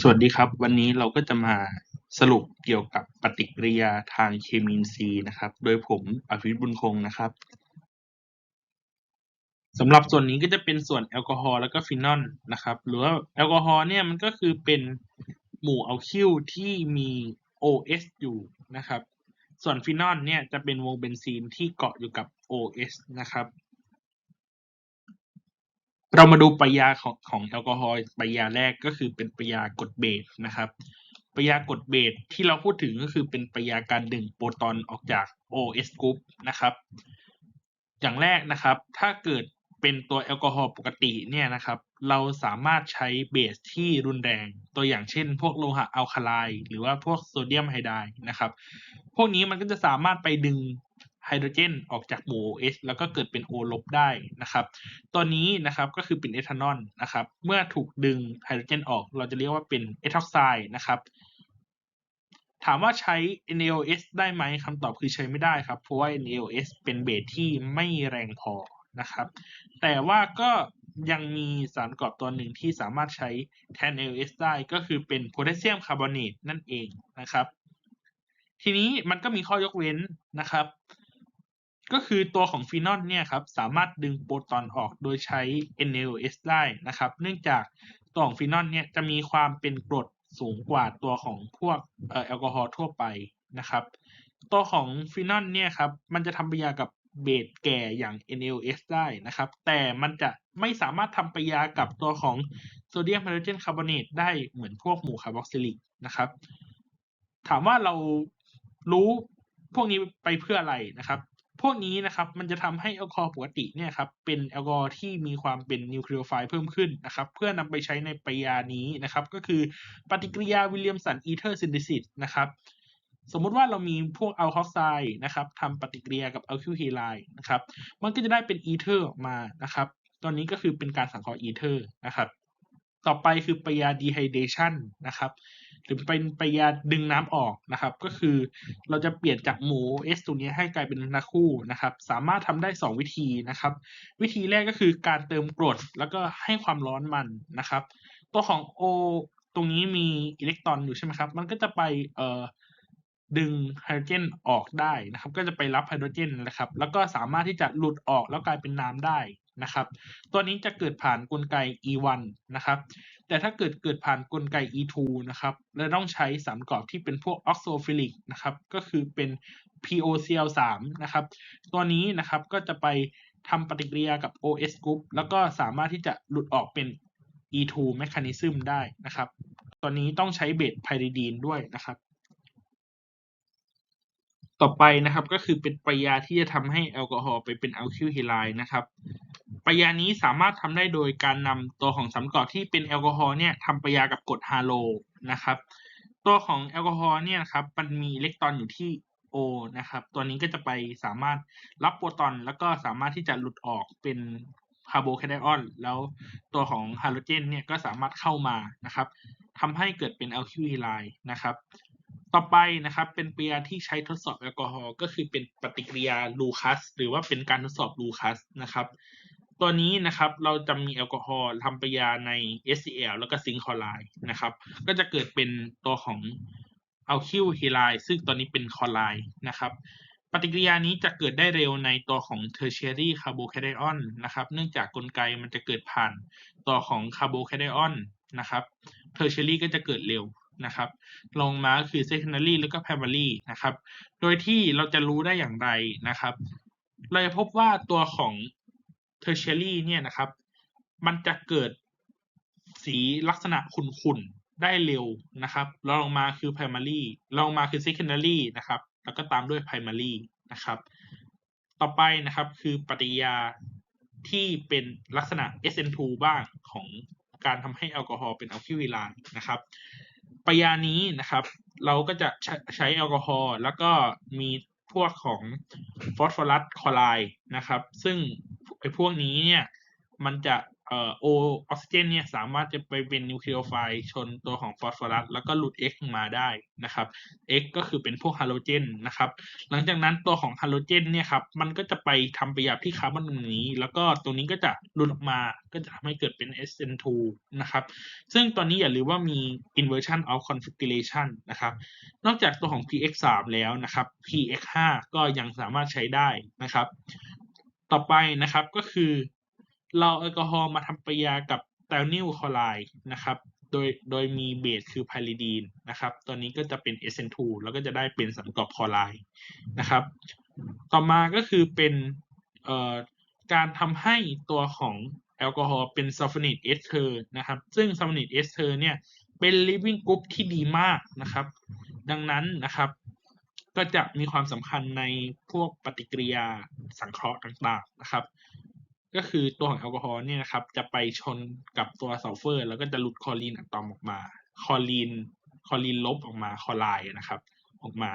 สวัสดีครับ วันนี้เราก็จะมาสรุปเกี่ยวกับปฏิกิริยาทางเคมีอินทรีย์นะครับ โดยผมอภิวิทย์บุญคงนะครับสำหรับส่วนนี้ก็จะเป็นส่วนแอลกอฮอล์แล้วก็ฟีนอลนะครับ หรือว่าแอลกอฮอล์เนี่ยมันก็คือเป็นหมู่อัลคิลที่มี OS อยู่นะครับ ส่วนฟีนอลเนี่ยจะเป็นวงเบนซีนที่เกาะอยู่กับ OS นะครับ เรามาดูปฏิกิริยาของของแอลกอฮอล์ปฏิกิริยาแรกก็คือเป็นปฏิกิริยากดเบสนะครับปฏิกิริยากดเบสที่เราพูดถึงก็คือเป็นปฏิกิริยาการดึงโปรตอนออกจาก OS group นะครับ อย่างแรกนะครับ ถ้าเกิดเป็นตัวแอลกอฮอล์ปกติเนี่ยนะครับ เราสามารถใช้เบสที่รุนแรง ตัวอย่างเช่น พวกโลหะอัลคาไลหรือว่าพวกโซเดียมไฮไดด์นะครับ พวกนี้มันก็จะสามารถไปดึง ไฮโดรเจนออกจากหมู่ OH แล้วก็เกิดเป็น O ลบได้นะครับ ตัวนี้นะครับก็คือเป็นเอทานอลนะครับ เมื่อถูกดึงไฮโดรเจนออก เราจะเรียกว่าเป็นเอทอกไซด์นะครับ ถามว่าใช้ NaOS ได้ไหมคำตอบคือใช้ไม่ได้ครับ เพราะว่า NaOS เป็นเบสที่ไม่แรงพอนะครับ แต่ว่าก็ยังมีสารประกอบตัวหนึ่งที่สามารถใช้แทน NaOS ได้ก็คือเป็นโพแทสเซียมคาร์บอเนตนั่นเองนะครับ ทีนี้มันก็มีข้อยกเว้นนะครับ ก็คือตัวของฟีนอลเนี่ยครับสามารถดึงโปรตอนออกโดยใช้ NaOS ได้นะครับ เนื่องจากตัวของฟีนอลเนี่ยจะมีความเป็นกรดสูงกว่าตัวของพวกแอลกอฮอล์ทั่วไปนะครับ ตัวของฟีนอลเนี่ยครับมันจะทำปฏิกิริยากับเบสแก่อย่าง NaOS ได้นะครับ แต่มันจะไม่สามารถทำปฏิกิริยากับตัวของโซเดียมไฮโดรเจนคาร์บอเนตได้เหมือนพวกหมู่คาร์บอกซิลิกนะครับ ถามว่าเรารู้พวกนี้ไปเพื่ออะไรนะครับ พวกนี้นะครับมันจะทำให้แอลกอฮอล์ปกติเนี่ยครับเป็นแอลกอฮอล์ที่มีความเป็นนิวคลีโอไฟล์เพิ่มขึ้นนะครับเพื่อนำไปใช้ในปริยานี้นะครับก็คือปฏิกิริยาวิลเลียมสันอีเทอร์ซิน h ซิสนะครับสมมุติว่าเรามีพวกอัลคอไซด์นะครับทำปฏิกิริยากับอัลคิลไฮไลด์นะครับมันก็จะได้เป็นอีเทอร์ออกมานะครับตอนนี้ก็คือเป็นการสังเคราะห์อีเทอร์นะครับต่อไปคือปริยาดีไฮเดชันนะครับ หรือเป็นปยาดึงน้ำออกนะครับ ก็คือเราจะเปลี่ยนจากหมู S ตรงนี้ให้กลายเป็นนาคู่นะครับ สามารถทำได้ 2 วิธีนะครับ วิธีแรกก็คือการเติมกรดแล้วก็ให้ความร้อนมันนะครับ ตัวของ O ตรงนี้มีอิเล็กตรอนอยู่ใช่ไหมครับ มันก็จะไปเอ่อดึงไฮโดรเจนออกได้นะครับ ก็จะไปรับไฮโดรเจนนะครับ แล้วก็สามารถที่จะหลุดออกแล้วกลายเป็นน้ำได้ นะครับ ตัวนี้จะเกิดผ่านกลไก E1 นะครับ แต่ถ้าเกิดเกิดผ่านกลไก E2 นะครับเราต้องใช้สารประกอบที่เป็นพวกออกโซฟิลิกนะครับ ก็คือเป็น POCl3 นะครับ ตัวนี้นะครับก็จะไปทำปฏิกิริยากับ OS group แล้วก็สามารถที่จะหลุดออกเป็น E2 mechanism ได้นะครับตัวนี้ต้องใช้เบสไพริดีนด้วยนะครับ ต่อไปนะครับก็คือเป็นปฏิกิริยาที่จะทำให้แอลกอฮอล์ไปเป็นอัลคิลไฮไลด์นะครับปฏิกิริยานี้สามารถทำได้โดยการนำตัวของสารประกอบที่เป็นแอลกอฮอล์เนี่ยทำปฏิกิริยากับกรดฮาโลนะครับ ตัวของแอลกอฮอล์เนี่ยครับมันมีอิเล็กตรอนอยู่ที่ O นะครับ ตัวนี้ก็จะไปสามารถรับโปรตอน แล้วก็สามารถที่จะหลุดออกเป็นคาร์โบแคไดออนแล้วตัวของไฮโดรเจนเนี่ยก็สามารถเข้ามานะครับทำให้เกิดเป็นอัลคิลไฮไลด์นะครับ ต่อไปนะครับเป็นปริยาที่ใช้ทดสอบแอลกอฮอล์ก็คือเป็นปฏิกิริยาลูคัสหรือว่าเป็นการทดสอบลูคัสนะครับ ตัวนี้นะครับเราจะมีแอลกอฮอล์ทำปริยาใน HCl แล้วก็ซิงค์คลอไรด์นะครับ ก็จะเกิดเป็นตัวของอัลคิลไฮไลด์ซึ่งตัวนี้เป็นคลอไรด์นะครับปฏิกิริยานี้จะเกิดได้เร็วในตัวของ tertiary carbocation นะครับ เนื่องจากกลไกมันจะเกิดผ่านตัวของ carbocation นะครับ tertiary ก็จะเกิดเร็ว นะครับ ลงมาคือ secondary แล้วก็ primary นะครับ โดยที่เราจะรู้ได้อย่างไรนะครับ เราจะพบว่าตัวของ tertiary เนี่ยนะครับ มันจะเกิดสีลักษณะขุ่นๆ ได้เร็วนะครับรองลงมาคือ primary รองลงมาคือ secondary นะครับ แล้วก็ตามด้วย primary นะครับ ต่อไปนะครับคือปฏิกิริยาที่เป็นลักษณะ SN2 บ้างของการทำให้แอลกอฮอล์เป็นอัลคิลไฮไลด์นะครับ ปยานี้นะครับ เราก็จะใช้ใช้แอลกอฮอล์แล้วก็มีพวกของฟอสฟอรัสคลอไรด์นะครับ ซึ่งไอ้พวกนี้เนี่ยมันจะ เอ่อโอออกซิเจนเนี่ยสามารถจะไปเป็นนิวเคลียโอไฟชนตัวของฟอสฟอรัสแล้วก็หลุด X มาได้นะครับ X ก็คือเป็นพวกฮาโลเจนนะครับ หลังจากนั้นตัวของฮาโลเจนเนี่ยครับมันก็จะไปทำปฏิกิริยาที่คาร์บอนตรงนี้ แล้วก็ตรงนี้ก็จะหลุดออกมาก็จะทำให้เกิดเป็น SN2 นะครับ ซึ่งตอนนี้อย่าลืมว่ามี inversion of configuration นะครับ นอกจากตัวของ PX3 แล้วนะครับ PX5 ก็ยังสามารถใช้ได้นะครับ ต่อไปนะครับก็คือ เราแอลกอฮอล์มาทำปฏิกิริยากับแตลนิลคลอไรด์นะครับ โดยโดยมีเบสคือไพริดีนนะครับ ตัวนี้ก็จะเป็น SN2 แล้วก็จะได้เป็นสังกอบคลอไรด์นะครับ ต่อมาก็คือเป็นเอ่อการทำให้ตัวของแอลกอฮอล์เป็นซัลฟ o นิ e เอสเทอร์นะครับ ซึ่งซัลฟ o นิ e เอสเทอร์เนี่ยเป็น living group ที่ดีมากนะครับ ดังนั้นนะครับ ก็จะมีความสำคัญในพวกปฏิกิริยาสังเคราะห์ต่างๆนะครับ ก็คือตัวของแอลกอฮอล์เนี่ยนะครับ จะไปชนกับตัวซัลเฟอร์ แล้วก็จะหลุดคอรีนอะตอมออกมา คอรีน คอรีนลบออกมา คอไรด์นะครับ ออกมา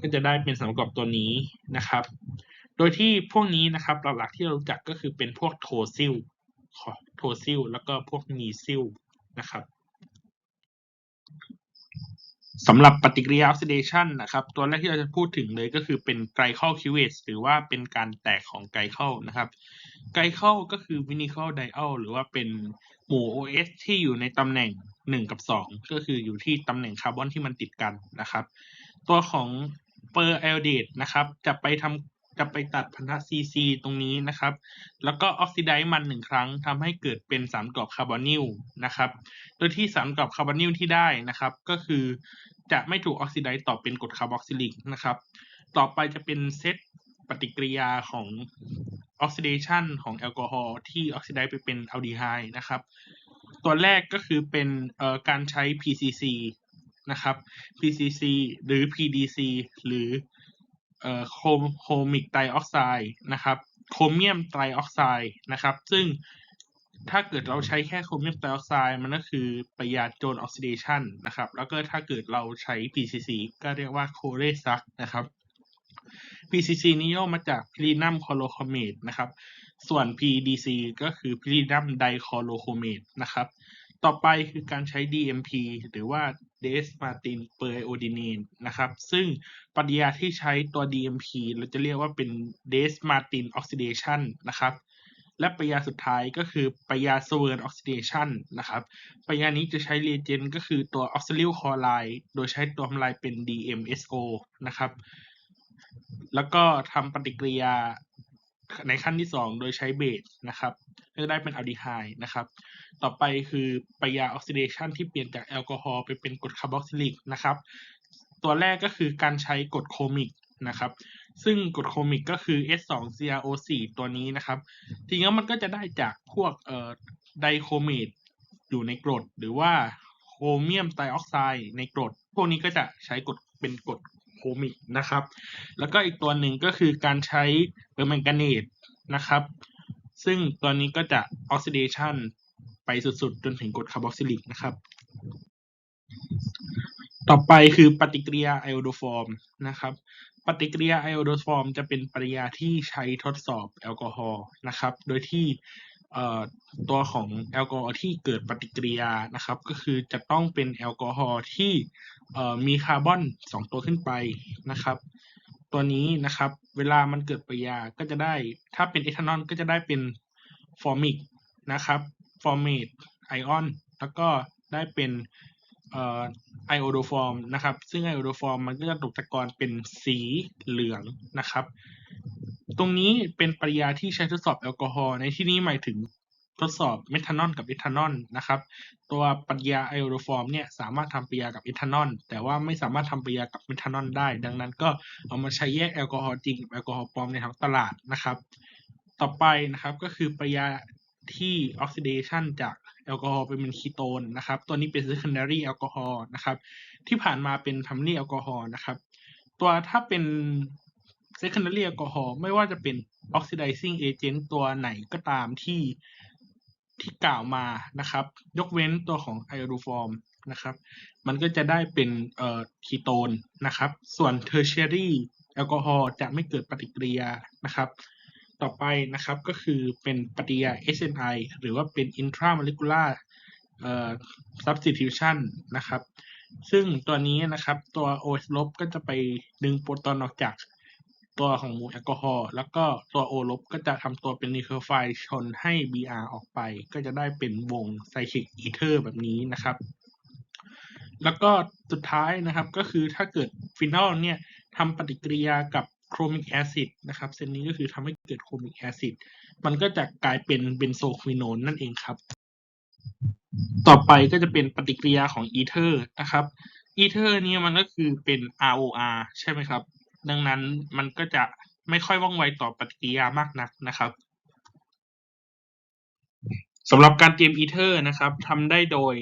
ก็จะได้เป็นสารประกอบตัวนี้นะครับ โดยที่พวกนี้นะครับหลักๆที่เรารู้จักก็คือเป็นพวกโทซิลโทซิลแล้วก็พวกมีซิลนะครับ สำหรับปฏิกิริยาออกซิเดชันนะครับ ตัวแรกที่เราจะพูดถึงเลยก็คือเป็นไกลเคิลคิวเอสหรือว่าเป็นการแตกของไกลเคิลนะครับไกลเคิลก็คือวินิคอลไดอัลหรือว่าเป็นหมู่ OS ที่อยู่ในตำแหน่ง 1 กับ 2 ก็คืออยู่ที่ตำแหน่งคาร์บอนที่มันติดกันนะครับ ตัวของเปอร์ไอโอเดตนะครับ จะไปทำ จะไปตัดพันธะ CC ตรงนี้นะครับ แล้วก็ออกซิไดซ์มันหนึ่งครั้งทำให้เกิดเป็นสารกรอบคาร์บอนิลนะครับ โดยที่สารกรอบคาร์บอนิลที่ได้นะครับ ก็คือจะไม่ถูกออกซิไดซ์ต่อเป็นกรดคาร์บอกซิลิกนะครับ ต่อไปจะเป็นเซตปฏิกิริยาของออกซิเดชันของแอลกอฮอล์ที่ออกซิไดซ์ไปเป็นอัลดีไฮด์นะครับ ตัวแรกก็คือเป็นการใช้ PCC นะครับ PCC หรือ PDC หรือ เอ่อโคโคมิกไตรออกไซด์นะครับ โครเมียมไตรออกไซด์นะครับ ซึ่งถ้าเกิดเราใช้แค่โครเมียมไตรออกไซด์มันก็คือปฏิกิริยาโจนออกซิเดชันนะครับ แล้วก็ถ้าเกิดเราใช้ PCC ก็เรียกว่าโคเรซักนะครับ PCC นี้ย่อมาจากพิลินัมคอโลโคเมตนะครับ ส่วน PDC ก็คือพิลินัมไดคอโลโคเมตนะครับ ต่อไปคือการใช้ DMP หรือว่าเดสมาตินเปอร์ไอโอดีนีนนะครับ ซึ่งปฏิกิริยาที่ใช้ตัว DMP เราจะเรียกว่าเป็นเดสมาตินออกซิเดชันนะครับ และปฏิกิริยาสุดท้ายก็คือปฏิกิริยาสเวิร์นออกซิเดชันนะครับปฏิกิริยานี้จะใช้เรเจนก็คือตัวออกซิลิลคลอไรด์โดยใช้ตัวทำลายเป็น DMSO นะครับ แล้วก็ทำปฏิกิริยา ในขั้นที่ 2 โดยใช้เบสนะครับก็ได้เป็นอัลดีไฮด์นะครับ ต่อไปคือปฏิกิริยาออกซิเดชันที่เปลี่ยนจากแอลกอฮอล์ไปเป็นกรดคาร์บอกซิลิกนะครับ ตัวแรกก็คือการใช้กรดโคมิกนะครับ ซึ่งกรดโคมิกก็คือ S2CrO4 ตัวนี้นะครับจริงๆแล้มันก็จะได้จากพวกเอ่อไดโคเมตอยู่ในกรดหรือว่าโครเมียมไตรออกไซด์ในกรด พวกนี้ก็จะใช้กรดเป็นกรด โคมิกนะครับ แล้วก็อีกตัวหนึ่งก็คือการใช้เปอร์แมงกานีตนะครับ ซึ่งตัวนี้ก็จะออกซิเดชันไปสุดๆ จนถึงกรดคาร์บอกซิลิกนะครับ ต่อไปคือปฏิกิริยาไอโอโดฟอร์มนะครับ ปฏิกิริยาไอโอโดฟอร์มจะเป็นปฏิกิริยาที่ใช้ทดสอบแอลกอฮอล์นะครับ โดยที่ ตัวของแอลกอฮอล์ที่เกิดปฏิกิริยานะครับ ก็คือจะต้องเป็นแอลกอฮอล์ที่มีคาร์บอนสองตัวขึ้นไปนะครับ ตัวนี้นะครับเวลามันเกิดปฏิกิริยาก็จะได้ถ้าเป็นเอทานอลก็จะได้เป็นฟอร์มิกนะครับฟอร์เมตไอออนแล้วก็ได้เป็นไอโอโดฟอร์มนะครับ ซึ่งไอโอโดฟอร์มมันก็จะตกตะกอนเป็นสีเหลืองนะครับ ตรงนี้เป็นปริยาที่ใช้ทดสอบแอลกอฮอล์ในที่นี้หมายถึงทดสอบเมทานอลกับเอทานอลนะครับ ตัวปริยาไอโอโดฟอร์มเนี่ยสามารถทำปริยากับเอทานอลแต่ว่าไม่สามารถทำปริยากับเมทานอลได้ ดังนั้นก็เอามาใช้แยกแอลกอฮอล์จริงกับแอลกอฮอล์ปลอมในท้องตลาดนะครับ ต่อไปนะครับก็คือปริยาที่ออกซิเดชันจากแอลกอฮอล์ไปเป็นคีโตนนะครับ ตัวนี้เป็น secondary แอลกอฮอล์นะครับ ที่ผ่านมาเป็น primary แอลกอฮอล์นะครับ ตัวถ้าเป็น secondary แอลกอฮอล์ไม่ว่าจะเป็น oxidizing agent ตัวไหนก็ตามที่ที่กล่าวมานะครับ ยกเว้นตัวของไอโอฟอร์มนะครับ มันก็จะได้เป็นเอ่อคีโตนนะครับ ส่วน tertiary แอลกอฮอล์จะไม่เกิดปฏิกิริยานะครับ ต่อไปนะครับก็คือเป็นปฏิกิริยา SNI หรือว่าเป็น intramolecular เอ่อ substitution นะครับ ซึ่งตัวนี้นะครับตัว OH ลบก็จะไปดึงโปรตอนออกจาก ตัวของหมู่แอลกอฮอล์แล้วก็ตัว O ลบก็จะทำตัวเป็นนิเคลไฟชนให้ Br ออกไป ก็จะได้เป็นวงไซคลิกอีเทอร์แบบนี้นะครับ แล้วก็สุดท้ายนะครับก็คือถ้าเกิดฟีนอลเนี่ยทำปฏิกิริยากับโครมิกแอซิดนะครับเส้นนี้ก็คือทำให้เกิดโครมิกแอซิดมันก็จะกลายเป็นเบนโซควิโนนนั่นเองครับ ต่อไปก็จะเป็นปฏิกิริยาของอีเทอร์นะครับอีเทอร์เนี่ยมันก็คือเป็น ROR ใช่ไหมครับ ดังนั้นมันก็จะไม่ค่อยว่องไวต่อปฏิกิริยามากนักนะครับสำหรับการเตรียมอีเทอร์นะครับทำได้โดย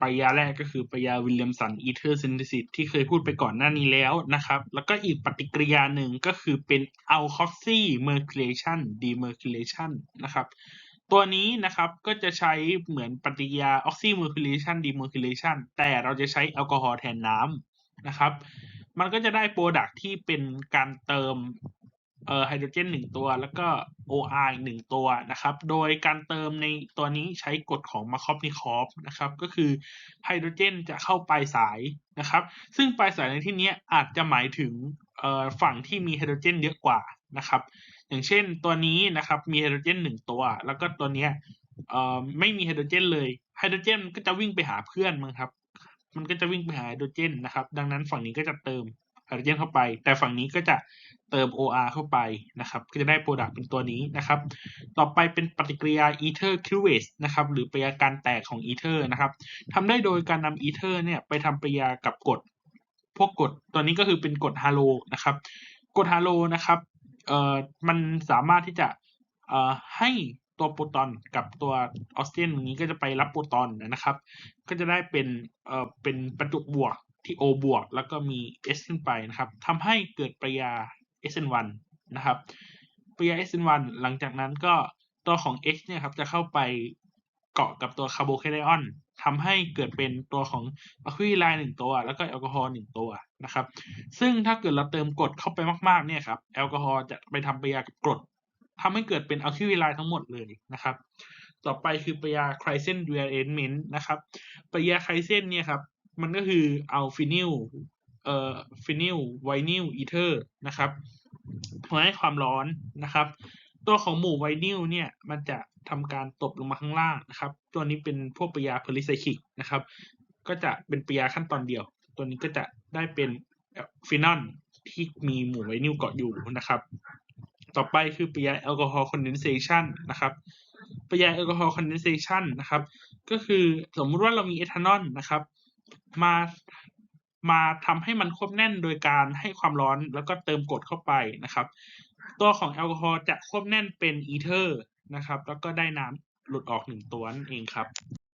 ปฏิกิริยาแรกก็คือปฏิกิริยาวิลเลียมสันอีเทอร์ซินเทซิสที่เคยพูดไปก่อนหน้านี้แล้วนะครับ แล้วก็อีกปฏิกิริยาหนึ่งก็คือเป็นอัลคอซีเมอร์คิเลชันดีเมอร์คิเลชันนะครับ ตัวนี้นะครับก็จะใช้เหมือนปฏิกิริยาออกซิเมอร์คิเลชันดีเมอร์คิเลชันแต่เราจะใช้แอลกอฮอล์แทนน้ำนะครับ มันก็จะได้โปรดักที่เป็นการเติมเอ่อไฮโดรเจนหนึ่งตัว แล้วก็ OR อีกหนึ่งตัวนะครับ โดยการเติมในตัวนี้ใช้กฎของมาคอฟนิคอฟนะครับ ก็คือไฮโดรเจนจะเข้าปลายสายนะครับ ซึ่งปลายสายในที่นี้อาจจะหมายถึงเอ่อฝั่งที่มีไฮโดรเจนเยอะกว่านะครับ อย่างเช่นตัวนี้นะครับมีไฮโดรเจนหนึ่งตัว แล้วก็ตัวเนี้ยเอ่อไม่มีไฮโดรเจนเลยไฮโดรเจนก็จะวิ่งไปหาเพื่อนมั้งครับ มันก็จะวิ่งไปหาไฮโดรเจนนะครับ ดังนั้นฝั่งนี้ก็จะเติมไฮโดรเจนเข้าไป แต่ฝั่งนี้ก็จะเติม OR เข้าไปนะครับ ก็จะได้โปรดักต์เป็นตัวนี้นะครับ ต่อไปเป็นปฏิกิริยา ether cleavage นะครับ หรือปฏิกิริยาการแตกของ ether นะครับทำได้โดยการนำ ether เนี่ยไปทำปฏิกิริยากับกรดพวกกรดตัวนี้ก็คือเป็นกรดฮาโลนะครับกรดฮาโลนะครับ เอ่อ มันสามารถที่จะ เอ่อ ให้ ตัวโปรตอนกับตัวออกซิเจนตรงนี้ก็จะไปรับโปรตอนนะครับ ก็จะได้เป็นเอ่อเป็นประจุบวกที่ O บวกแล้วก็มี S ขึ้นไปนะครับทำให้เกิดปฏิกิริยา SN1 นะครับปฏิกิริยา SN1 หลังจากนั้นก็ตัวของ X เนี่ยครับจะเข้าไปเกาะกับตัวคาร์โบไฮเดรตอนทำให้เกิดเป็นตัวของอะคริลินหนึ่งตัว แล้วก็แอลกอฮอล์หนึ่งตัวนะครับ ซึ่งถ้าเกิดเราเติมกรดเข้าไปมากๆเนี่ยครับแอลกอฮอล์จะไปทำปฏิกิริยากับกรด ทำให้เกิดเป็นอะคริลินทั้งหมดเลยนะครับ ต่อไปคือปยาไครเซนดูเอเรนเมนต์นะครับปยาไครเซนเนี่ยครับมันก็คือเอาฟินิลเอ่อฟินิลไวนิลอีเทอร์นะครับมาให้ความร้อนนะครับ ตัวของหมู่ไวนิลเนี่ยมันจะทำการตบลงมาข้างล่างนะครับ ตัวนี้เป็นพวกปยาเพลิไซคลิกนะครับ ก็จะเป็นปยาขั้นตอนเดียว ตัวนี้ก็จะได้เป็นฟินอลที่มีหมู่ไวนิลเกาะอยู่นะครับ ต่อไปคือปฏิกิริยาแอลกอฮอล์คอนเดนเซชันนะครับปฏิกิริยาแอลกอฮอล์คอนเดนเซชันนะครับ ก็คือสมมุติว่าเรามีเอทานอลนะครับ มามาทำให้มันควบแน่นโดยการให้ความร้อนแล้วก็เติมกรดเข้าไปนะครับ ตัวของแอลกอฮอล์จะควบแน่นเป็นอีเทอร์นะครับ แล้วก็ได้น้ำหลุดออกหนึ่งตัวนั่นเองครับ